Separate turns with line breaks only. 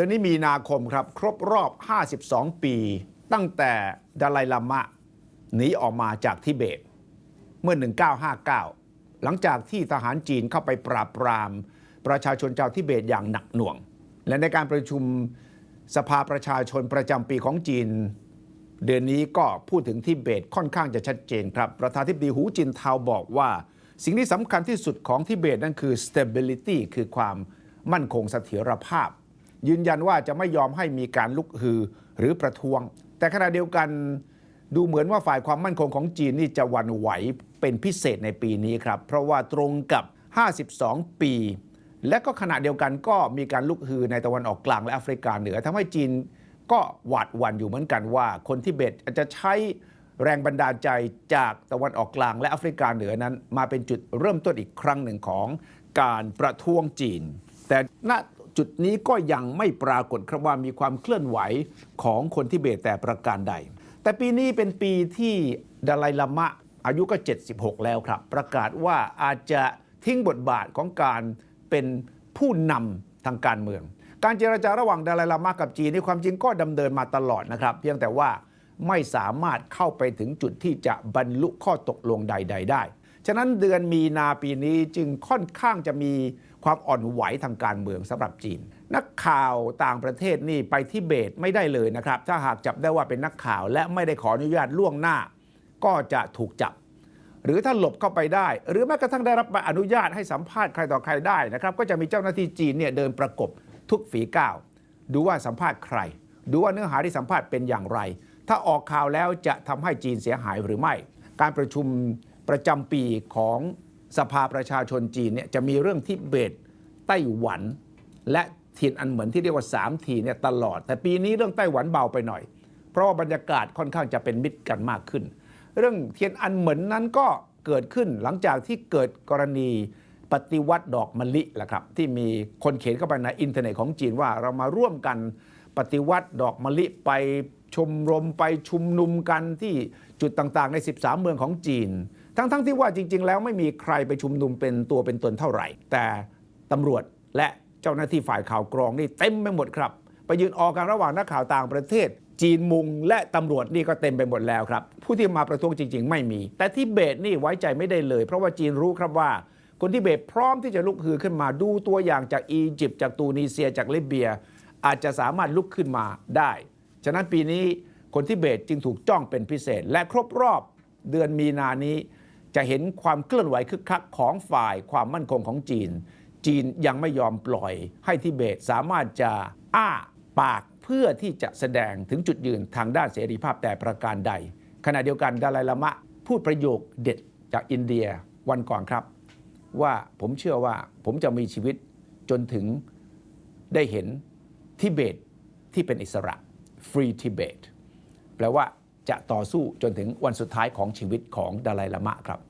ดือนนี้มีนาคมครับ ครบรอบ 52 ปี ตั้งแต่ดาไลลามะหนีออกมาจากทิเบต เมื่อ 1959 หลังจากที่ทหารจีนเข้าไปปราบปราม ประชาชนชาวทิเบตอย่างหนักหน่วง และในการประชุมสภาประชาชนประจำปีของจีน เดือนนี้ก็พูดถึงทิเบตค่อนข้างจะชัดเจนครับ ประธานทิบดีหูจินเทาบอกว่า สิ่งที่สำคัญที่สุดของทิเบตนั่นคือ stability คือความมั่นคงเสถียรภาพ ยืนยันว่าจะไม่ยอมให้มีการลุกฮือหรือประท้วง แต่ขณะเดียวกันดูเหมือนว่าฝ่ายความมั่นคงของจีนนี่จะวันไหวเป็นพิเศษในปีนี้ครับ เพราะว่าตรงกับ 52 ปี และก็ขณะเดียวกันก็มีการลุกฮือในตะวันออกกลางและแอฟริกาเหนือทำให้จีนก็หวาดหวั่นอยู่เหมือนกันว่า คนทิเบตจะใช้แรงบันดาลใจจากตะวันออกกลางและแอฟริกาเหนือนั้น มาเป็นจุดเริ่มต้นอีกครั้งหนึ่งของการประท้วงจีน แต่ณ จุดนี้ก็ยังไม่ปรากฏครับว่ามีความเคลื่อนไหวของคนทิเบตแต่ประการใด แต่ปีนี้เป็นปีที่ดาไลลามะอายุก็ 76 แล้วครับ ประกาศว่าอาจจะทิ้งบทบาทของการเป็นผู้นำทางการเมือง การเจรจาระหว่างดาไลลามะกับจีนในความจริงก็ดำเนินมาตลอดนะครับ เพียงแต่ว่าไม่สามารถเข้าไปถึงจุดที่จะบรรลุข้อตกลงใด ๆ ได้ ฉะนั้นเดือนมีนาปีนี้จึงค่อนข้างจะมี ความอ่อนไหวทางการเมืองสำหรับจีน นักข่าวต่างประเทศนี่ไปที่เบตไม่ได้เลยนะครับ ถ้าหากจับได้ว่าเป็นนักข่าวและไม่ได้ขออนุญาตล่วงหน้า ก็จะถูกจับ หรือถ้าหลบเข้าไปได้ หรือแม้กระทั่งได้รับใบอนุญาตให้สัมภาษณ์ใครต่อใครได้นะครับก็จะมีเจ้าหน้าที่จีนเนี่ยเดินประกบทุกฝีก้าวดูว่าสัมภาษณ์ใคร ดูว่าเนื้อหาที่สัมภาษณ์เป็นอย่างไร ถ้าออกข่าวแล้วจะทำให้จีนเสียหายหรือไม่ การประชุมประจำปีของ สภาประชาชนจีนเนี่ยจะมีเรื่องทิเบตไต้หวัน และทีนอันเหมือนที่เรียกว่า3ทีเนี่ยตลอด แต่ปีนี้เรื่องไต้หวันเบาไปหน่อย เพราะว่าบรรยากาศค่อนข้างจะเป็นมิตรกันมากขึ้น เรื่องเทียนอันเหมือนนั้นก็เกิดขึ้นหลังจากที่เกิดกรณีปฏิวัติดอกมะลิแหละครับที่มีคนเขียนเข้าไปในอินเทอร์เน็ตของจีนว่าเรามาร่วมกันปฏิวัติดอกมะลิไปชมรมไปชุมนุมกันที่จุดต่างๆ ใน 13 เมืองของจีน ทั้งๆที่ว่าจริง ๆ แล้วไม่มีใครไปชุมนุมเป็นตัวเป็นตนเท่าไหร่ แต่ตำรวจและเจ้าหน้าที่ฝ่ายข่าวกรองนี่เต็มไปหมดครับ ไปยืนออกกันระหว่างนักข่าวต่างประเทศ จีนมุงและตำรวจนี่ก็เต็มไปหมดแล้วครับ ผู้ที่มาประท้วงจริง ๆ ไม่มี แต่ที่เบตนี่ไว้ใจไม่ได้เลย เพราะว่าจีนรู้ครับว่า คนที่เบตพร้อมที่จะลุกฮือขึ้นมาดูตัวอย่างจากอียิปต์จากตูนิเซียจากลิเบีย อาจจะสามารถลุกขึ้นมาได้ ฉะนั้นปีนี้คนที่เบตจึงถูกจ้องเป็นพิเศษ และครบรอบเดือนมีนานี้ จะเห็นความเคลื่อนไหวคึกคักของฝ่ายความมั่นคงของจีน จีนยังไม่ยอมปล่อยให้ทิเบตสามารถจะอ้าปากเพื่อที่จะแสดงถึงจุดยืนทางด้านเสรีภาพแต่ประการใด ขณะเดียวกันดาไลลามะพูดประโยคเด็ดจากอินเดียวันก่อนครับ ว่าผมเชื่อว่าผมจะมีชีวิตจนถึงได้เห็นทิเบตที่เป็นอิสระ Free Tibet แปลว่า จะต่อสู้จนถึงวันสุดท้ายของชีวิตของดาไยลามะครับ